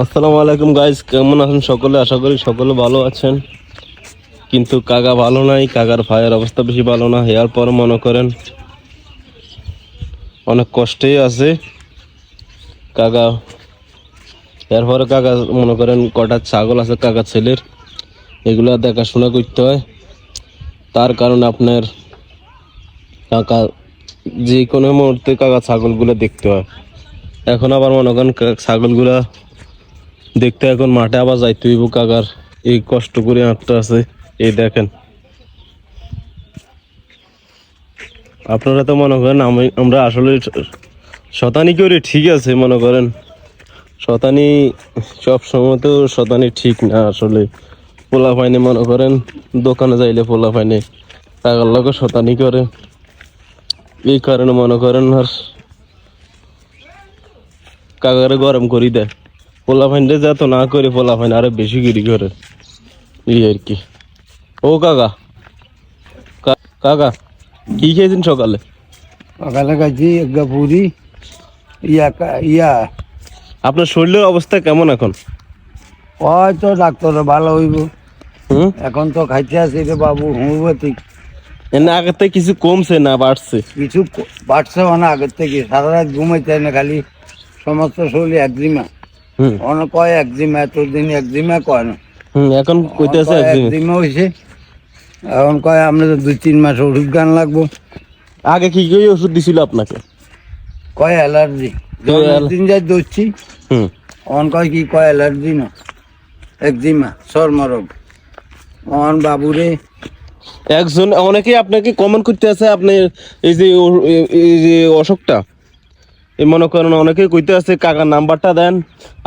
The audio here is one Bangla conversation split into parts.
আসসালামু আলাইকুম গাইজ কেমন আছেন সকলে? আশা করি সকলে ভালো আছেন। কিন্তু কাকা ভালো নাই, কাকার ভাইয়ের অবস্থা বেশি ভালো না। হেয়ার পর মনে করেন, অনেক কষ্টেই আছে। কাকা এরপরে কাকা মনে করেন কটা ছাগল আছে কাকা ছেলের, এগুলা দেখাশোনা করতে হয়। তার কারণে আপনার কাকা, যে কোনো মুহূর্তে কাকা ছাগলগুলো দেখতে হয়। এখন আবার মনে করেন ছাগলগুলা দেখতে এখন মাঠে আবার যাইতে হইব, কাকার এই কষ্ট করে হাঁটতে আছে। এই দেখেন। আপনারা তো মনে করেন আমি আমরা আসলে শতানি করে ঠিক আছে, মনে করেন। শতানি সব সময় তো শতানি ঠিক না আসলে। পোলা ফাইনে মনে করেন, দোকানে যাইলে পোলা ফাইনে টাকার লোক শতানি করে। এই কারণে মনে করেন আর কাকারে গরম করি দেয়। পোলা ফাইনটা যত না করে পোলা ফাইন আরও বেশি গিরি করে। এই আর কি। ও কাকা। কাকা কি খেয়েছেন সকালে? সকালে খাইছি একটা পুরি ইয়া কা- ইয়া। আপনার শরীরের অবস্থা কেমন এখন? হয়তো ডাক্তার ভালো হইব। হুম? এখন তো খাইতে আছে রে বাবু হোমিওপ্যাথিক এনে আগের থেকে কিছু কমছে না বাড়ছে? কিছু বাড়ছে মানে আগের থেকে সারা রাত ঘুমাইতে না খালি। সমস্ত শরীর একজিমা হুম অনেক কয় একজিমা এতদিন একজিমা কয় না। এখন কইতেছে একজিমা হয়েছে এখন কয় আমরা দুই তিন মাস ওষুধ গান লাগবো। আগে কি কি ওষুধ দিছিল আপনাকে? কয় অ্যালার্জি। তো অ্যাল- দিন যাই দৌড়ছি অন কয় কি কয় অ্যালার্জি না। একজিমা চর্মরোগ অন বাবুরে। একজন অনেকেই আপনাকে কমেন্ট করতে আছে আপনি এই যে এই যে অশোকটা এই মনে করেন অনেকেই কইতে আছে কাকার নাম্বারটা দেন।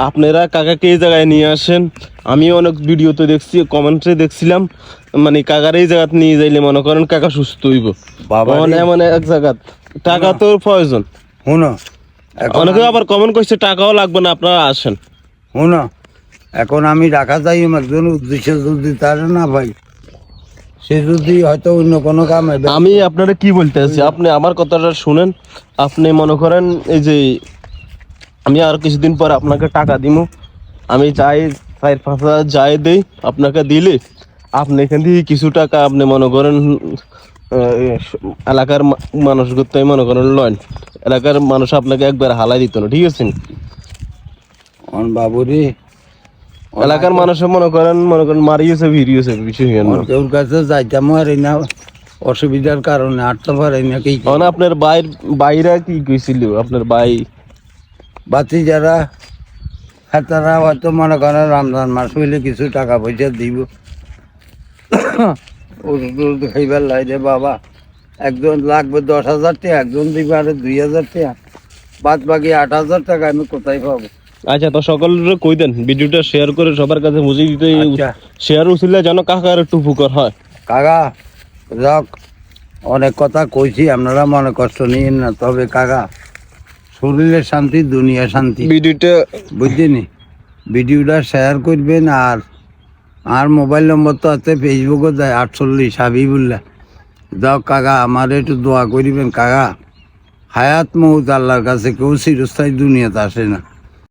আপনারা কাকাকে এই জায়গায় নিয়ে আসেন। আমি অনেক ভিডিওতে দেখছি কমেন্টে দেখছিলাম। মানে কাকার এই জায়গাতে নিয়ে যাইলে মনে করেন কাকা সুস্থ হইব। বাবা মানে মানে এক জায়গা টাকা তো প্রয়োজন। এখন অনেকে আবার কমেন্ট করছে টাকাও লাগবে না আপনারা আসেন। শুনো। এখন আমি রাখা যাই আমার একজন উদ্দেশ্য যদি তার না ভাই সে যদি হয়তো অন্য কোনো কামে আমি আপনারা কি বলতে আছি আপনি আমার কথাটা শুনেন। আপনি মনে করেন এই যে আমি আর কিছুদিন পর আপনাকে টাকা দিব আমি যাই চার পাঁচ হাজার যাই দেই আপনাকে দিলে আপনি এখান থেকে কিছু টাকা আপনি মনে করেন এলাকার মানুষ করতে মনে করেন লন এলাকার মানুষ আপনাকে একবার হালাই দিত না ঠিক আছে? বাবুরে এলাকার মানুষে মনে করেন মনে করেন মারিয়েছে ভিড়িয়েছে কিছু। ওর কাছে যাইতাম আর না অসুবিধার কারণে হাঁটতে পারে না কি আপনার বাইর বাইরা কি কইছিল? আপনার ভাই? বাতি যারা তারা হয়তো মনে করেন রমজান মাস হইলে কিছু টাকা পয়সা দিব। ওষুধ টষুধ খাইবার লাগে বাবা একজন লাগবে দশ হাজার টাকা একজন দিবে আরে দুই হাজার টাকা। বাদ বাকি আট হাজার টাকা আমি কোথায় পাবো? আচ্ছা তো সকলের কই দেন ভিডিওটা শেয়ার করে সবার কাছে বুঝিয়ে দিতে আচ্ছা। শেয়ার উচিলে যেন কাকার একটু উপকার হয়। কাকা যাক অনেক কথা কইছি আপনারা মনে কষ্ট নিয়েন না তবে কাকা শরীরের শান্তি দুনিয়া শান্তি। ভিডিওটা বুঝছেন ভিডিওটা শেয়ার করবেন আর আর মোবাইল নম্বর তো আছে ফেসবুকও যায় আটচল্লিশ হাবিবুল্লাহ। যাও কাকা আমার একটু দোয়া করিবেন কাকা। হায়াত মহুত আল্লাহর কাছে কেউ চিরস্থায়ী দুনিয়াতে আসে না।